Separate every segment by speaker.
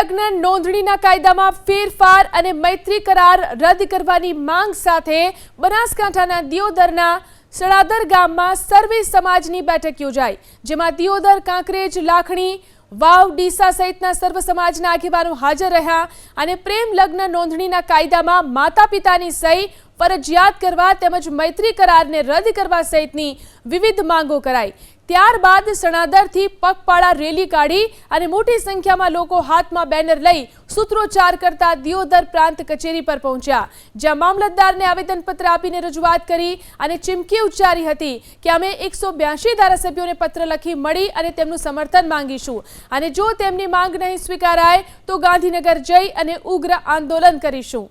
Speaker 1: લગ્ન નોંધણીના કાયદામાં ફેરફાર અને મૈત્રી કરાર રદ કરવાની માંગ સાથે બનાસકાંઠાના દિયોદરના સણાદર ગામમાં સર્વે સમાજની બેઠક યોજાઈ, જેમાં દિયોદર, કાંકરેજ, લાખણી, વાવ, ડીસા સહિતના સર્વ સમાજના આગેવાનો હાજર રહ્યા અને પ્રેમ લગ્ન નોંધણીના કાયદામાં માતા પિતાની સહી ફરજિયાત કરવા તેમજ મૈત્રી કરારને રદ કરવા સહિતની વિવિધ માંગો કરાઈ. ત્યારબાદ સણાદરથી પગપાળા રેલી કાઢી અને મોટી સંખ્યામાં લોકો હાથમાં બેનર લઈ સૂત્રોચ્ચાર કરતા દિયોદર પ્રાંત કચેરી પર પહોંચ્યા. જ્યાં મામલતદારને આવેદનપત્ર આપીને રજૂઆત કરી અને ચીમકી ઉચ્ચારી હતી કે અમે એકસો બ્યાસી ધારાસભ્યોને પત્ર લખી મળી અને તેમનું સમર્થન માંગીશું. અને જો તેમની માંગ નહીં સ્વીકારાય, તો ગાંધીનગર જઈ અને ઉગ્ર આંદોલન કરીશું.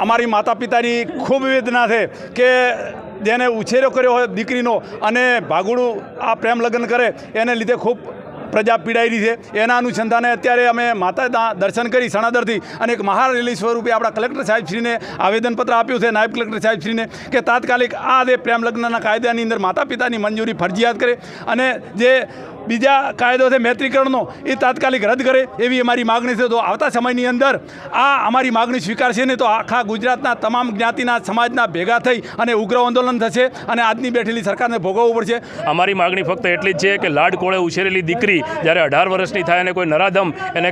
Speaker 2: અમારી માતા પિતાની ખૂબ વેદના છે કે જેને ઉછેરો કર્યો હોય દીકરીનો અને ભાગુડું આ પ્રેમ લગ્ન કરે, એને લીધે ખૂબ પ્રજા પીડાઈ રહી છે. એના અનુસંધાને અત્યારે અમે માતાના દર્શન કરી સણાદરથી અને એક મહારેલી સ્વરૂપે આપણા કલેક્ટર સાહેબશ્રીને આવેદનપત્ર આપ્યું છે. નાયબ કલેક્ટર સાહેબશ્રીને કે તાત્કાલિક આ જે પ્રેમ લગ્નના કાયદાની અંદર માતા પિતાની મંજૂરી ફરજિયાત કરે અને જે બીજા કાયદો છે મૈત્રીકરણનો એ તાત્કાલિક રદ કરે એવી અમારી માગણી છે. તો આવતા સમયની અંદર આ અમારી માગણી સ્વીકારશે ને તો આખા ગુજરાતના તમામ જ્ઞાતિના સમાજના ભેગા થઈ અને ઉગ્ર આંદોલન થશે અને આજની બેઠેલી સરકારને ભોગવવું પડશે.
Speaker 3: અમારી માગણી ફક્ત એટલી જ છે કે લાડ કોળે ઉછેરેલી દીકરી જ્યારે અઢાર વર્ષની થાય અને કોઈ નરાધમ એને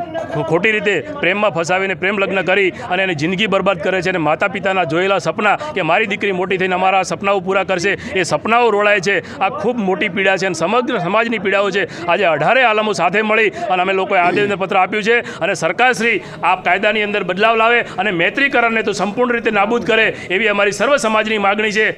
Speaker 3: ખોટી રીતે પ્રેમમાં ફસાવીને પ્રેમ લગ્ન કરી અને એની જિંદગી બરબાદ કરે છે અને માતા પિતાના જોયેલા સપના કે મારી દીકરી મોટી થઈને અમારા સપનાઓ પૂરા કરશે, એ સપનાઓ રોળાય છે. આ ખૂબ મોટી પીડા છે અને સમગ્ર સમાજની પીડાઓ છે. આજે અઢારે આલમો સાથે મળી અને અમે લોકોએ આવેદનપત્ર આપ્યું છે અને સરકારશ્રી આ કાયદાની અંદર બદલાવ લાવે અને મૈત્રીકરણને તો સંપૂર્ણ રીતે નાબૂદ કરે એવી અમારી સર્વ સમાજની માગણી છે.